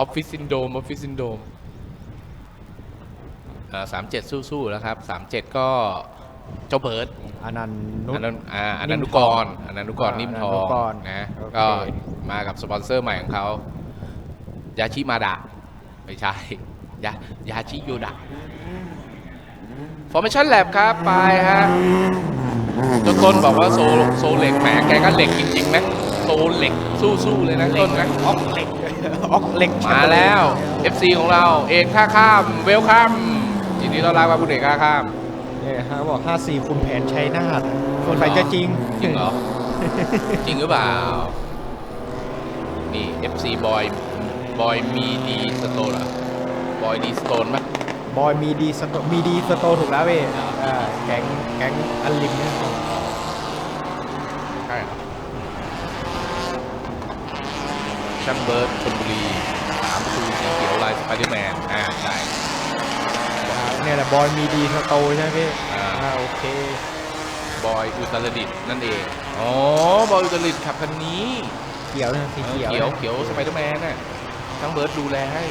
ออฟฟิศซินโดมออฟฟิศซินโดมอ่าสามเจ็ดสู้ๆแล้วครับสามเจ็ดก็เจ้าเบิร์ดอนันต์นุอันนั้นอ่าอันนิ่นั้นมนุทกองรอันนั้นนุกรอ่านิ่มทออนันต์นุงกรนะโอเค ก็มากับสปอนเซอร์ใหม่ของเขายาชิมาดะไม่ใช่ยายาชิโยดะ Formation Lab ครับ ไปฮะจนต้นบอกว่าโซโซเหล็กแหมแกก็เหล็กจริงๆนะ โซเหล็กสู้ๆเลยนะต้นนะ ออกเหล็กออกเหล็กมาแล้ว FC ของเราเอกท่าข้ามเวลคัมยินดีต้อนรับครับคุณเอกท่าข้ามเนี่ยฮะบอก 54 คุณแผนชัยนาทคนไปจะจริงจริงเหรอ จริงหรือเปล่า นี่ FC บอยบอยมีดีสโตนเหรอบอยดีสโตนไหมบอยมีดีสโตมีดีสโตถูกแล้วเว้ยอ่าแก๊งแก๊งอันลิมเนี่ย ใช่ครับ ช่างเบิร์ดชลบุรีสามประตูสีเขียวลายสไปเดอร์แมนอ่าใช่อ่าเนี่ยแหละบอยมีดีสโตใช่ไหมพี่อ่าอ่าโอเค บอยอุตรดิตถ์นั่นเองอ๋อบอยอุตรดิตถ์ขับคันนี้เขียวนะสีเขียวเขียวนะเขียวสไปเดอร์แมนน่ะช่างเบิร์ดดูแลให้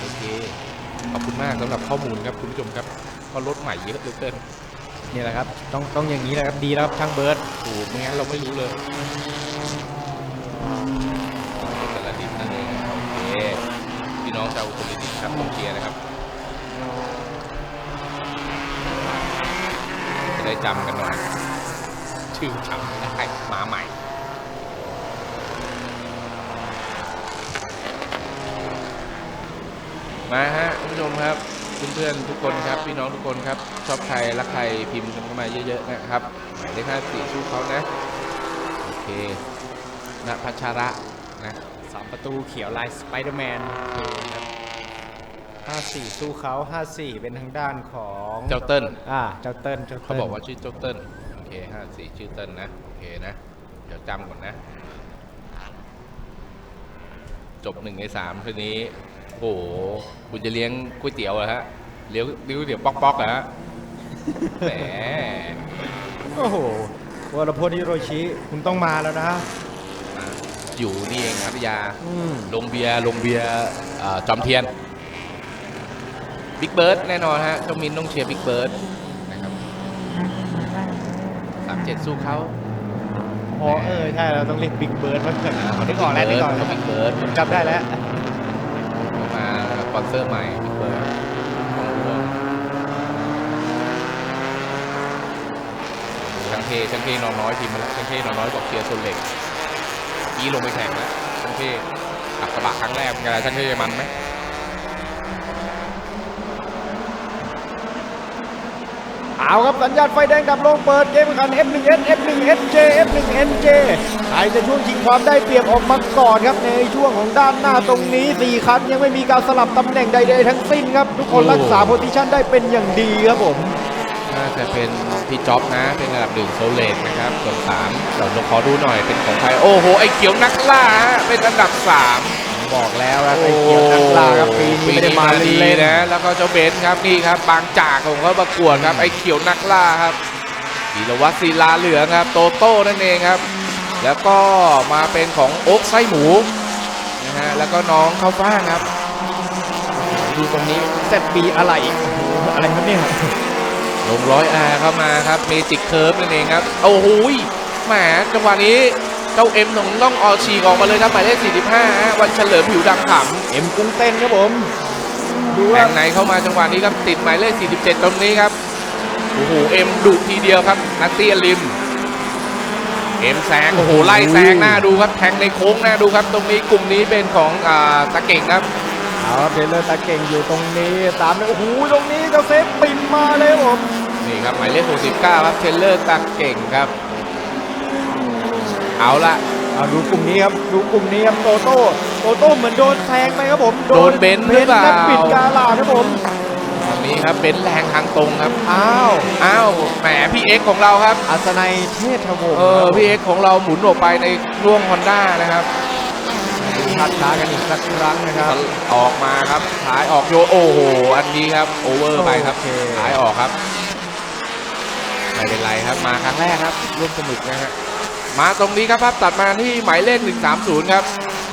โอเคขอบคุณมากสำหรับข้อมูลครับคุณผู้ชมครับเพราะรถใหม่เยอะเหลือเกินนี่แหละครับ ต้องต้องอย่างนี้แหละครับ ดีแล้วครับช่างเบิร์ดถูกไม่งั้นเราไม่รู้เลยอุตรดิตถ์นั่นเองโอเคพี่น้องชาวอุ ตรดิตถ์ครับต้องเชียร์นะครับจะได้จำกันหน่อยชื่อจำไม่ได้มาใหม่มาฮะคุณผู้ชมครับเพื่อนๆทุกคนครับพี่น้องทุกคนครับชอบใครรักใครพิมพ์กันเข้ามาเยอะๆนะครับหมายเลขห้าสี่สู้เขานะโอเคณพัชระนะสามประตูเขียวลายสไปเดอร์แมนโอเคครับ 54 สู้เขา 54 เป็นทางด้านของเจ้าเติ้ลอ่าเจ้าเติ้ลเจ้าเขาเติ้ลบอกว่าชื่อเจ้าเติ้ลโอเคห้าสี่ชื่อเติ้ลนะโอเคนะ เดี๋ยวจำก่อนนะ จบหนึ่งในสามทีนี้โอ้โหคุณจะเลี้ยงก๋วยเตี๋ยวเหรอฮะเลี้ยงเลี้ยงก๋วยเตี๋ยวป๊อกๆเหรอฮะแหมโอ้โหวรพจน์ฮิโรชิ คุณต้องมาแล้วนะ อยู่นี่เองพัทยาอืม ลงเบียร์ลงเบียร์เอ่อจอมเทียน บิ๊กเบิร์ดแน่นอนฮะต้องมินต้องเชียร์บิ๊กเบิร์ดนะครับสามเจ็ดสู้เขาอ๋อเออใช่เราต้องเรียกบิ๊กเบิร์ดมาเกิดนึกออกแล้วนึกออกเขาแล้วบิ๊กเบิร์ดผมจำได้แล้วมาสปอนเซอร์ใหม่บิ๊กเบิร์ดช่างเทช่างเทนอนน้อยพิมพ์มาแล้วช่างเทนอนน้อยบอกเชียร์โซนเหล็กกี้ลงไปแข่งแล้วช่างเทขับกระบะครั้งแรกเป็นไงล่ะช่างเทมันไหม เอาครับสัญญาณไฟแดงดับลงเปิดเกมแข่งขัน F1S F1SJ F1NJ ใครจะช่วงชิงความได้เปรียบออกมาก่อนครับในช่วงของด้านหน้าตรงนี้4คันยังไม่มีการสลับตำแหน่งใดๆทั้งสิ้นครับ ทุกคนรักษาโพซิชันได้เป็นอย่างดีครับผมน่าจะเป็นพี่จ๊อบนะ เป็นระดับหนึ่งโซเลตนะครับส่วนสามเดี๋ยวเราขอดูหน่อยเป็นของใครโอ้โหไอ้เขียวนักล่าเป็นอันดับสาม บอกแล้วนะไอ้เกียรตินักล่าครับปีนี้ไม่ได้มาดีเล่นๆนะ แล้วก็เจ้าเบนซ์ครับนี่ครับบางจากของเขาประกวดครับไอ้เขียวนักล่าครับธีรวัตรศิลาเหลืองครับ โตโต้นั่นเองครับ แล้วก็มาเป็นของโอ๊กไส้หมูนะฮะแล้วก็น้องข้าวฟ่างครับดูตรงนี้เซตบีอะไรอีกโอ้โหอะไรครับเนี่ยลงร้อยอาเข้ามาครับเมจิกเคิร์ฟนั่นเองครับโอ้โหยแหมจังหวะนี้ เจ้าเอ็มของล่องออชีกออกมาเลยครับหมายเลข 45ฮะวันเฉลิมผิวดำขเอ็มกุ้งเต้นครับผมดูำแทว่างในเข้ามาจังหวะนี้ครับติดหมายเลข 47 ตรงนี้ครับโอ้โหเอ็มดุทีเดียวครับนัตเตียลิมเอ็มแซงโอ้โหไล่แซงหน้าดูครับแทงในโค้งหน้าดูครับ ตรงนี้กลุ่มนี้เป็นของอ่าตะเก่งครับเอาครับเทเลอร์ตาเก่งอยู่ตรงนี้ตามเลยโอ้โหตรงนี้เจ้าเซฟปินมาเลยครับผมนี่ครับหมายเลข69ครับเทเลอร์ตะเก่งครับ เอาละเอาดูกลุ่มนี้ครับดูกลุ่มนี้ครับโตโต้โตโต้เหมือนโดนแซงไปครับผมโดนเบนซ์หรือเปล่านักปิดกาลาดครับผมตรงนี้ครับเป็นแรงทางตรงครับอ้าวอ้าวแหมพี่เอ็กซ์ของเราครับอัศนัยเทศวงศ์เออพี่เอ็กซ์ของเราหมุนออกไปในร่วงฮอนด้านะครับชัดช้ากันอีกสักครั้งนะครับออกมาครับถ่ายออกโยโอ้โหอันนี้ครับโอเวอร์ไปครับโอเคถ่ายออกครับไม่เป็นไรครับมาครั้งแรกครับร่วมสนุกนะฮะ มาตรงนี้ครับภาพตัดมาที่หมายเลข 130 ครับ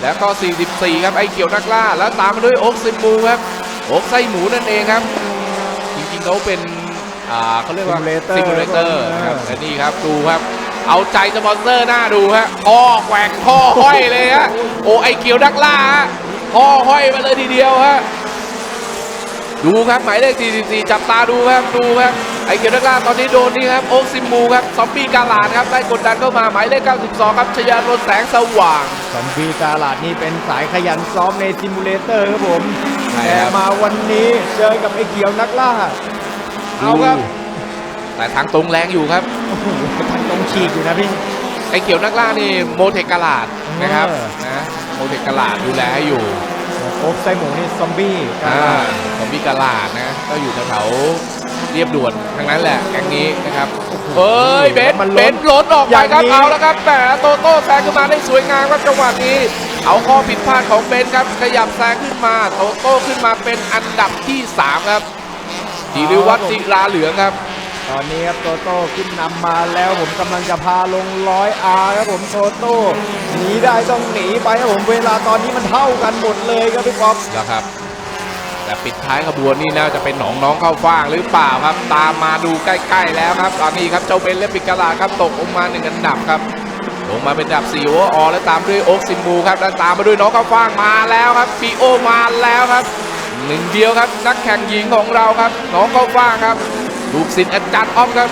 แล้วก็ 44 ครับไอเขียวนักล่า แล้วตามมาด้วยโอ๊กซิมูครับโอ๊กไส้หมูนั่นเองครับ จริงๆเขาเป็นอ่าเขาเรียกว่า Simulator ซิมูเลเตอร์ครับนะครับและนี่ครับดูครับ เอาใจสปอนเซอร์หน้าดูฮะพ่อแกว่งพ่อห้อยเลยฮะโอ้ไอเขียวนักล่าฮะพ่อห้อยมาเลยทีเดียวฮะดูครับหมายเลข 44 จับตาดูครับดูครับ ไอเกียวนักล่าตอนนี้โดนนี่ครับโอ๊กซิมมูครับซอมบี้กาลาดครับไล่กดดันเข้ามาหมายเลข 92 ครับชยานนท์แสงสว่างซอมบี้กาลาดนี่เป็นสายขยันซ้อมในซิมูเลเตอร์ครับผมใช่แต่ครับมาวันนี้เจอกับไอ้เขียวนักล่าเอาครับแต่ทางตรงแรงอยู่ครับโอ้โหทางตรงฉีกอยู่นะพี่ไอเขียวนักล่านี่โมเทคกาลาดนะครับเออนะโมเทคกาลาดดูแลให้อยู่โอ๊กไส้หมูนี่ซอมบี้กาอ่าลาดซอมบี้กาลาดนะก็อยู่แถวๆ เรียบด่วนทั้งนั้นแหละแก๊งนี้นะครับเฮ้ยเบนซ์มันเบล้นนซ์ล้นออกไปครับอย่างนี้ เอาแล้วครับแหมโตโต้แซงขึ้นมาได้สวยงามครับจังหวะนี้ เอาข้อผิดพลาดของเบนซ์ครับขยับแซงขึ้นมาโตโต้ขึ้นมาเป็นอันดับที่3ครับจิริวัตรจิราเหลืองครับ ตอนนี้ครับโตโต้ขึ้นนำมาแล้วผมกำลังจะพาลงร้อยอาร์ครับผมโตโต้หนีได้ต้องหนีไปครับผมเวลาตอนนี้มันเท่ากันหมดเลยครับพี่ป๊อป แล้วครับ แต่ปิดท้ายขบวนนี่น่าจะเป็นหนองน้องเข้าฟ่างหรือเปล่าครับ ตามมาดูใกล้ ๆ แล้วครับ ตอนนี้ครับเจ้าเบนและปิกาลาครับตกลงมาหนึ่งอันดับครับลงมาเป็นอันดับ4โอเวอออแล้วตามด้วยโอ๊กซิมูครับแล้วตามมาด้วยน้องเข้าฟ่างมาแล้วครับปีโอมาแล้วครับหนึ่งเดียวครับนักแข่งหญิงของเราครับ น้องเข้าฟ่างครับลูกศิษย์อาจารย์ออฟครับ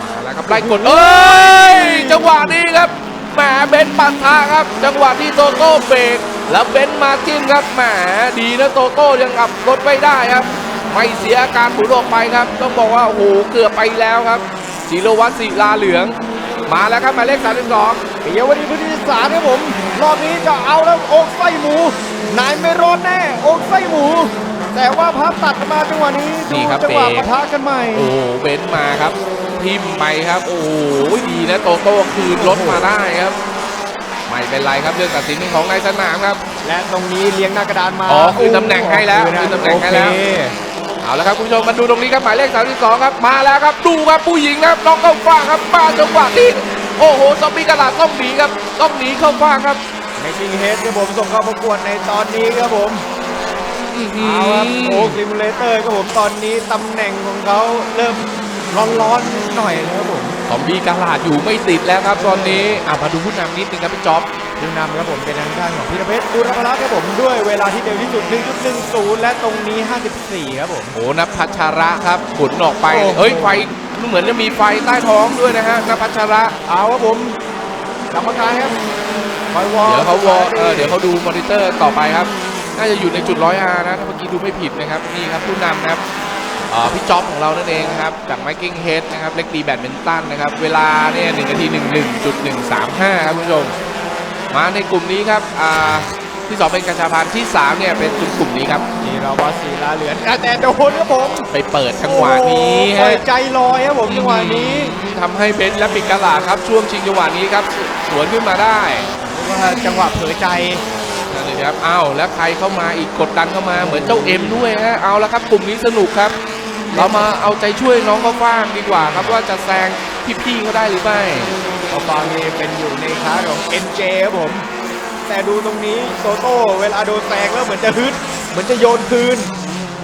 มาแล้วครับไล่กดเอ้ยจังหวะนี้ครับแหมเบนปันทาครับ จังหวะที่โตโต้เบรก แล้วเบนมาจิ้มครับแหมดีนะโตโต้ยังขับรถไม่ได้ครับ ไม่เสียอาการหมุนออกไปครับ ต้องบอกว่าโอ้โหเกือบไปแล้วครับจิรวัตรศิลาเหลือง มาแล้วครับหมายเลข32ปิยวดีพุทธิสารครับผม รอบนี้จะเอาแล้วอกไส้หมู นายไม่รอดแน่อกไส้หมู แต่ว่าพับตัดมาจังหวะนี้นี่ดูครับจังหวะเบรกปะทะกันใหม่ โอ้โหเบนซ์มาครับทิมไปครับ โอ้โหดีนะโตโต้คืนรถมาได้ครับ ไม่เป็นไรครับเรื่องตัดสินเป็นของนายสนามครับ และตรงนี้เลี้ยงหน้ากระดานมาอ๋อคืนตำแหน่งให้แล้วคืนตำแหน่งให้แล้วโอเคเอาละครับคุณผู้ชมมาดูตรงนี้ครับหมายเลข32ครับ มาแล้วครับดูครับผู้หญิงนะครับน้องเข้าฟ้างครับมาจังหวะนี้โอ้โหซอมบี้กระดาษต้องหนีครับต้องหนีเข้าฟ้างครับในจิงเฮดครับผมส่งเข้าประกวดในตอนนี้ครับผมอื้อหืเอาครับโอ้อซิมูเลเตอร์ครับผมตอนนี้ตำแหน่งของเขาเริ่มร้อนๆหน่อยแล้วครับผม ซอมบี้กระดาษอยู่ไม่ติดแล้วครับตอนนี้อะมาดูผู้นำนิดนึงครับพี่จ๊อบดูนำครับผมเป็นทางด้านของพิรเพชรอุรพลักษ์ครับผมด้วยเวลาที่เร็วที่สุด 1.10 และตรงนี้ 54 ครับผมโอ้นับพัชระครับขนออกไปโอ้โหเฮ้ยไฟเหมือนจะมีไฟใต้ท้องด้วยนะฮะนับพัชระเอาครับผมกรรมการครับคอยวอลเดี๋ยวเขาวอเออเดี๋ยวเขาดูมอนิเตอร์ต่อไปครับ น่าจะอยู่ในจุดร้อยอานะถ้าเมื่อกี้ดูไม่ผิดนะครับนี่ครับผู้นำนะครับเอ่อ พี่จ๊อบของเรานั่นเองครับจากไมกิ้งเฮดนะครับเล็กดีแบดมินตันนะครับเวลาเนี่ยหนึ่งนาทีหนึ่งหนึ่งจุดหนึ่งสามห้าครับคุณผู้ชมมาในกลุ่มนี้ครับอ่าที่สองเป็นกัญชาพันธุ์ที่สามเนี่ยเป็นกลุ่มนี้ครับนี่เราวัดศิลาเหลือนอะแต่โดนครับผมไปเปิดจังหวะนี้โอ้ฮะยใจลอยครับผมจังหวะนี้ทำให้เบนซ์และปิกกาลาครับช่วงชิงจังหวะนี้ครับสวนขึ้นมาได้ว่าจังหวะเผลอใจนั่นเลยครับอ้าวแล้วใครเข้ามาอีกกดดันเข้ามาเหมือนเจ้าเอ็มด้วยฮะเอาแล้วครับกลุ่มนี้สนุกครับ เรามาเอาใจช่วยน้องเขาฟ้างดีกว่าครับว่าจะแซงพี่ๆเขาได้หรือไม่เอาฟางนี่เป็นอยู่ในค้าของ NJ ครับผม แต่ดูตรงนี้โซโต้เวลาโดนแซงแล้วเหมือนจะฮึดเหมือนจะโยนคืน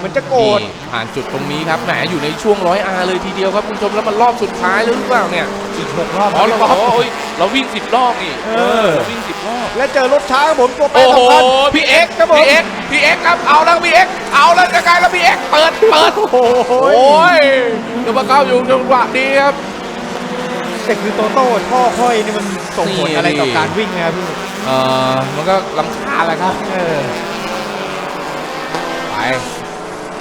เหมือนจะโกรธนี่ผ่านจุดตรงนี้ครับแหมอยู่ในช่วงร้อยอาเลยทีเดียวครับคุณผู้ชมแล้วมันรอบสุดท้ายแล้วหรือเปล่าเนี่ยอีกหกรอบอ๋อเราคบอกว่าโอ้ยเราวิ่งสิบรอบนี่เออเราวิ่งสิบรอบและเจอรถช้าครับผมตัวแปรโอ้โหสำคัญพี่เอ็กซ์ครับผมพี่เอ็กซ์พี่เอ็กซ์ครับเอาแล้วพี่เอ็กซ์เอาแล้วจะกลายแล้วพี่เอ็กซ์เปิดเปิดโอ้โหโอ้ยเดี๋ยวมาเข้าอยู่จังหวะนี้ครับ แต่คือโตโต้ท่อค่อยนี่มันส่งผลนี่ อะไรต่อนี่การวิ่งนะครับพี่เออมันก็ลำคาญแหละครับ เออไป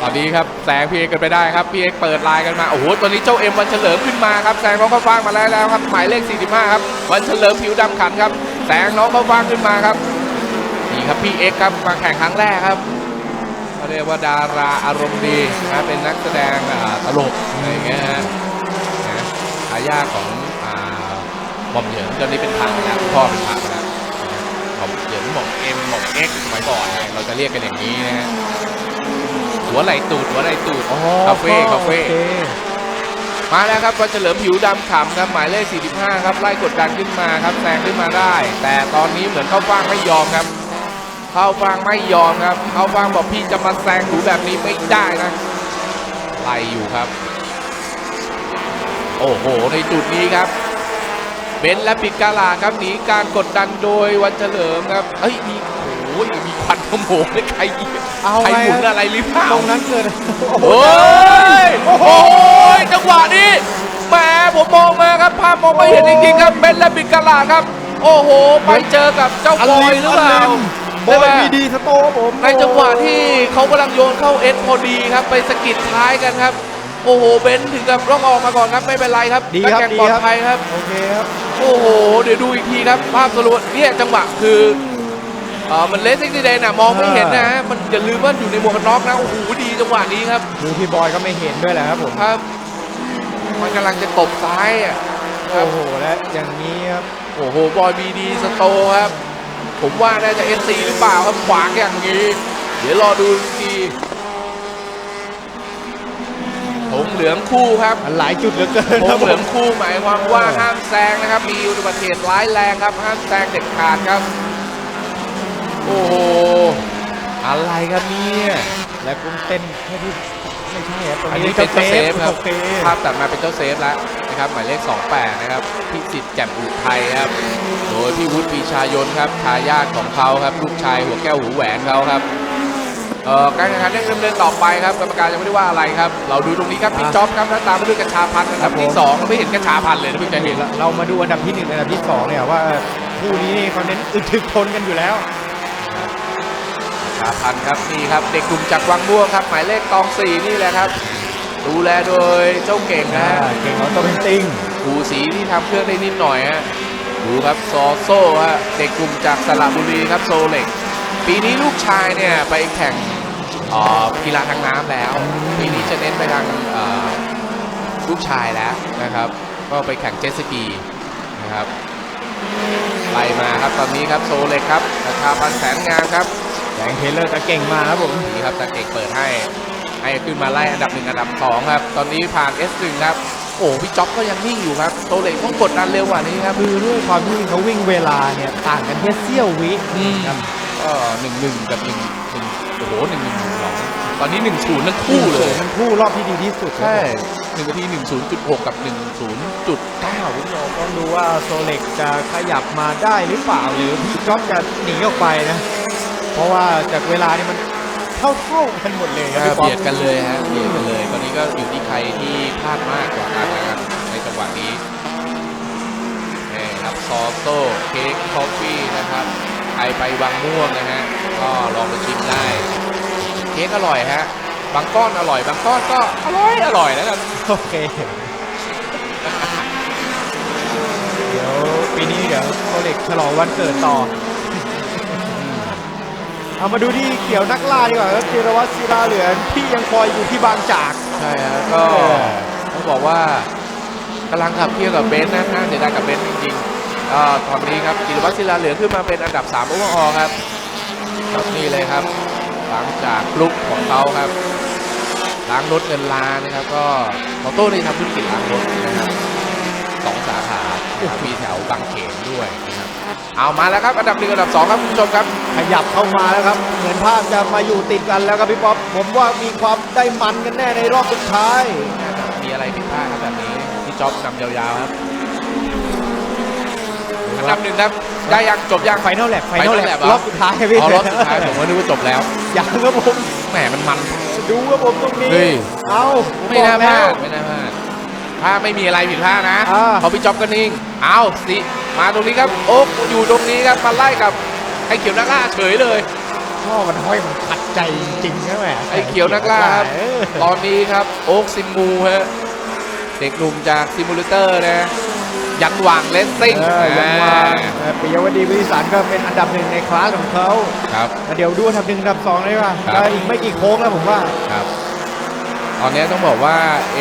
ตอนนี้ครับแซงพีเอกกันไปได้ครับพีเอกเปิดลายกันมาโอ้โหตอนนี้เจ้าเอ็มวันเฉลิมขึ้นมาครับแซงน้องข้าวฟ่างมาแล้วแล้วครับหมายเลข 45 ครับวันเฉลิมผิวดำขันครับแซงน้องข้าวฟ่างขึ้นมาครับนี่ครับพี่เอกครับมาแข่งครั้งแรกครับเขาเรียกว่าดาราอารมณ์ดีนะเป็นนักแสดงอ่าตลกอะไรเงี้ยฮะนะทายาของหม่อมเหยินตอนนี้เป็นพังแล้วพ่อเป็นพังแล้วหม่อมเหยินหม่อมเอ็มหม่อมเอ็กซ์สมัยก่อนเราจะเรียกกันอย่างนี้นะฮะ หัวไหลตูดหัวไหลตูดอ๋อคาเฟ่คาเฟ่โอมาแล้วครับวันเฉลิมผิวดำขำครับหมายเลข 45 ครับไล่กดดันขึ้นมาครับแซงขึ้นมาได้ แต่ตอนนี้เหมือนเข้าฟางไม่ยอมครับ เข้าฟางไม่ยอมครับ เข้าฟางบอกพี่จะมาแซงหนูแบบนี้ไม่ได้นะไล่อยู่ครับ โอ้โห ในจุดนี้ครับเบนซ์และปิดกาลาครับหนีการกดดันโดยวันเฉลิมครับเอ้ยมีโอ้ยมี ควันขโมงเลยใครยิงเอาใครไงหมุนครับอะไรหรือเปล่าตรงนั้นเกิดโอ้ยโอ้โหจังหวะนี้แหมผมมองมาครับภาพมองไม่เห็นจริงๆครับเบนซ์และปิดกาลาครับ โอ้โห ไปเจอกับเจ้าบอยหรือเปล่าโบใช่ไหมยมีดีสโตครับผมในจังหวะที่เขากำลังโยนเข้าเอสพอดีครับ ไปสะกิดท้ายกันครับ โอ้โหเบนซ์ถึงกับร้องออกมาก่อนครับไม่เป็นไรครับดีนักครับแข่งดีปลอดครับภัยครับโอเคครับโอ้โห เดี๋ยวดูอีกทีครับ ภาพสรุปเนี่ยจังหวะคือ เออมันเลสซิ่งดีเดนน่ะมองไม่เห็นนะฮะมันอย่าลืมว่าอยู่ในหมวกกันน็อกนะโอ้โหดีจังหวะนี้ครับดูพี่บอยก็ไม่เห็นด้วยแหละครับผมครับ มันกำลังจะตบซ้ายอะครัโอ้บโหและอย่างนี้ครับโอ้โหบอยบีดีสโตครับ ผมว่าน่าจะเอสซีหรือเปล่าครับขวางอย่างนี้ เดี๋ยวรอดูอีกทีธงเหลืองคู่ครับมันหลายจุดเหลือเกินธครังบเหผลือมงคู่หมายความว่าห้ามแซงนะครับ มีอุบัติเหตุร้ายแรงครับ ห้ามแซงเด็ดขาดครับ โอ้โห อะไรครับเนี่ยและกุ้งเต้นแค่ที่ไม่ใช่ครับตรงอันนี้นี้เป็นเจ้าเซฟครับโอเคภาพตัดมาเป็นเจ้าเซฟแล้วนะครับหมายเลข 28 นะครับพิสิทธิ์แจ่มอุทัยครับ โดยพี่วุฒิปีชายนครับทายาทของเขาครับลูกชายหัวแก้วหูแหวนเขาครับเอ่อการแข่งขันยังดำเนินต่อไปครับกรรมการยังไม่ได้ว่าอะไรครับ เราดูตรงนี้ครับพี่จ๊อบครับแล้วตามมาด้วยกระชาพันธ์อันดับที่สองเราไม่เห็นกระชาพันธ์เลยนะเพิ่งจะเห็นเรามาดูอันดับที่หนึ่งอันดับที่สองเนี่ยว่าคู่นี้นี่เขาเน้นอึดถึกทนกันอยู่แล้ว ชาพันธ์ครับนี่ครับเด็กกลุ่มจากวังม่วงครับ หมายเลขตองสี่นี่แหละครับ ดูแลโดยเจ้าเก่งนะฮะเก่งออโตเป็นติงผูสีที่ทำเครื่องได้นิดหน่อยฮะดูครับซอโซ่ฮะเด็กกลุ่มจากสระบุรีครับโซเล็ก ปีนี้ลูกชายเนี่ยไปแข่งเอ่อกีฬาทางน้ำแล้ว ปีนี้จะเน้นไปทางเอ่อลูกชายแล้วนะครับ ก็ไปแข่งเจ็ตสกีนะครับไล่มาครับตอนนี้ครับโซเล็กครับราคาพันแสนงามครับ แสงเทเลอร์ก็เก่งมากครับผมนี่ครับตาเก่งเปิดให้ให้ขึ้นมาไล่อันดับหนึ่งอันดับสองครับ ตอนนี้ผ่าน S1 ครับ โอ้พี่จ๊อบก็ยังนิ่งอยู่ครับ โตเล็กต้องกดดันเร็วกว่านี้ครับคือด้วยความที่เขาวิ่งเวลาเนี่ยต่างกันแค่เสี้ยววิอืมครับก็หนึ่งหนึ่งกับหนึ่งหนึ่งโอ้โหหนึ่งหนึ่งสองตอนนี้หนึ่งศูนย์ทั้งคู่เลยมันคู่รอบที่ดีที่สุดครับใช่ผมหนึ่งนาทีหนึ่งศูนย์จุดหกกับหนึ่งศูนย์จุดเก้าคุณผู้ชมต้องดูว่าโซเล็กจะขยับมาได้หรือเปล่าหรือพี่จ๊อบจะหนีออกไปนะ เพราะว่าจากเวลานี่มันเท่าเท่าๆกันหมดเลยครับพี่ป๊อปเบียดกันเลยฮะเบียดกันเลย ตอนนี้ก็อยู่ที่ใครที่พลาดมากกว่ากันนะครับในจังหวะนี้นี่ครับซอโซ่เค้กคอฟฟี่นะครับใครไปวังม่วงนะฮะก็ลองไปชิมได้เค้กอร่อยฮะบางก้อนอร่อยบางก้อนก็อร่อยอร่อยแล้วกันโอเคเดี๋ยวปีนี้เดี๋ยวโซเล็กฉลองวันเกิดต่อ เอามาดูที่เขียวนักล่าดีกว่าครับจิรวัตรศิลาเหลืองที่ยังคอยอยู่ที่บางจากใช่ฮะก็ต้องบอกว่ากำลังขับเคี่ยวกับเบนซ์นะน่าเสียดายกับเบนซ์จริงๆก็ตอนนี้ครับจิรวัตรศิลาเหลืองขึ้นมาเป็นอันดับ3โอเวอร์ออครับครับนี่เลยครับ หลังจากลุกของเขาครับล้างรถเงินล้านนะครับ ก็ออโต้นี่ทำธุรกิจล้างรถนะครับสองสาขามีแถวบางเขนด้วยนะครับ เอามาแล้วครับอันดับหนึ่งอันดับสองครับคุณผู้ชมครับ ขยับเข้ามาแล้วครับ เหมือนภาพจะมาอยู่ติดกันแล้วครับพี่ป๊อปผมว่ามีความได้มันกันแน่ในรอบสุดท้ายมีอะไรผิดพลาดครับแบบนี้พี่จ๊อบนำยาวๆครับอันดับหนึ่งครับได้ยังจบยังไฟนอลแลบไฟนอล Final แล Lap บเหรอรอบสุดท้ายครับพี่อ๋อรอบสุดท้ายผมว่านึกว่าจบแล้วยังครับผมแหมมันมันดูครับผมตรงนี้เฮ้ยเอาผไม่น่าบอกพลาแล้วดไม่น่าพลาดถ้าไม่มีอะไรผิดพลาดนะอ่าเขาพี่จ๊อบก็นิ่งเอาสิ มาตรงนี้ครับโอ๊กอยู่ตรงนี้ครับมาไล่กับไอ้เขียวนักล่าเฉยเลยพ่อมันห้อยมันขัดใจจริงๆใช่ไหมไอ้เขียวนักล่าครับเออตอนนี้ครับโอ๊กซิมูฮะเด็กหนุ่มจากซิมูเลเตอร์นะยันหว่างเลสซิ่งเออยังว่าเออปิยวดีวิสารก็เป็นอันดับหนึ่งในคลาสของเขาครับแล้วเดี๋ยวดูอันดับหนึ่งอันดับสองได้ป่ะครับก็อีกไม่กี่โค้งแล้วผมว่าครับ ตอนนี้ต้องบอกว่า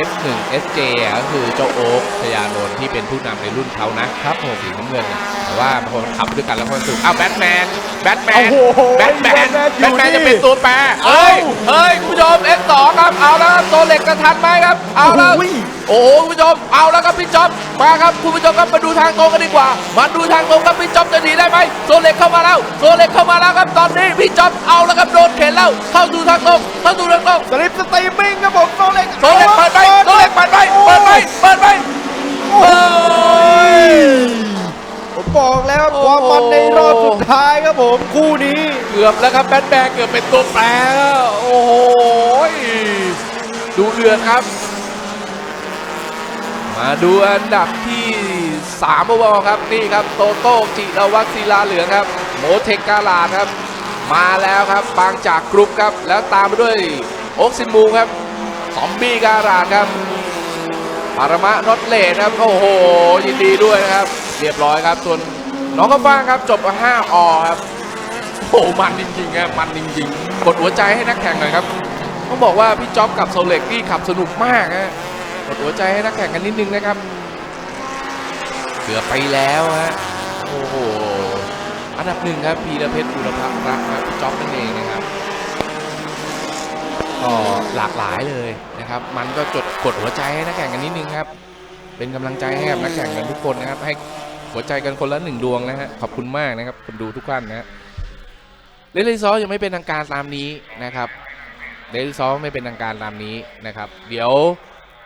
F1 SJ อะก็คือเจ้าโอ๊คชยานนท์ที่เป็นผู้นำในรุ่นเขานะครับผมสีน้ำเงินน่ะแต่ว่าพอมันขับด้วยกันแล้วมันสุดอ้าวแบทแมนแบทแมนโอ้โหแบทแมนแบแบททแมแมนนอยู่นี่จะเป็นตัวแปรเฮ้ยเอ้าเฮ้ยคุณผู้ชม F2 ครับเอาแล้วครับตัวเหล็กจะทันไหมครับ เอาแล้วโอ้โหโอ้โหคุณผู้ชมเอาแล้วครับพี่จ๊อบมาครับคุณผู้ชมครับมาดูทางตรงกันดีกว่า มาดูทางตรงครับพี่จ๊อบจะหนีได้ไหมโซเล็กเข้ามาแล้วโซเล็กเข้ามาแล้วครับตอนนี้พี่จ๊อบเอาแล้วครับโดนเข็นแล้วเข้าสู่ทางตรงเข้าสู่ทางตรงสลิปสตรีมมิ่งครับผมโซเล็กโซเล็กเปิดไปโซเล็กเปิดไปเปิดไปเปิดไปโอ้ยผมบอกแล้วความมันในรอบสุดท้ายครับผมคู่นี้เกือบแล้วครับแบทแมนเกือบเป็นตัวแปรแล้วโอ้โหดูเดือดครับ มาดูอันดับที่3บวครับนี่ครับโตโต้จิรวัตรศิลาเหลืองครับโมเทกาลาครับ มาแล้วครับบางจากกรุ๊ปครับ แล้วตามไปด้วยโอกซิมูครับ ซอมบี้การาดครับปารมะนอตเลดครับ โอ้โห ยินดีด้วยนะครับ เรียบร้อยครับส่วนน้องข้าวฟ่างครับ จบมา5อครับโอ้โหมันจริงๆครับมันจริงๆ กดหัวใจให้นักแข่งหน่อยครับต้องบอกว่าพี่จ๊อบกับโซเล็กนี่ขับสนุกมากฮะกดหัวใจให้นักแข่งกันนิดนึงนะครับเกือบไปแล้วฮะโอ้โหอันดับหนึ่งครับพีระเพชรบุรพรักครับพี่จ๊อบนั่นเองนะครับ ก็หลากหลายเลยนะครับ มันก็จดกดหัวใจให้นักแข่งกันนิดนึงครับ เป็นกำลังใจให้กับนักแข่งกันทุกคนนะครับ ให้หัวใจกันคนละหนึ่งดวงนะฮะ ขอบคุณมากนะครับคนดูทุกท่านนะฮะเลลิซอยังไม่เป็นทางการตามนี้นะครับเลลิซอไม่เป็นทางการตามนี้นะครับ เดี๋ยว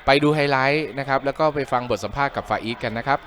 ไปดูไฮไลท์นะครับ แล้วก็ไปฟังบทสัมภาษณ์กับฟาอีทกันนะครับ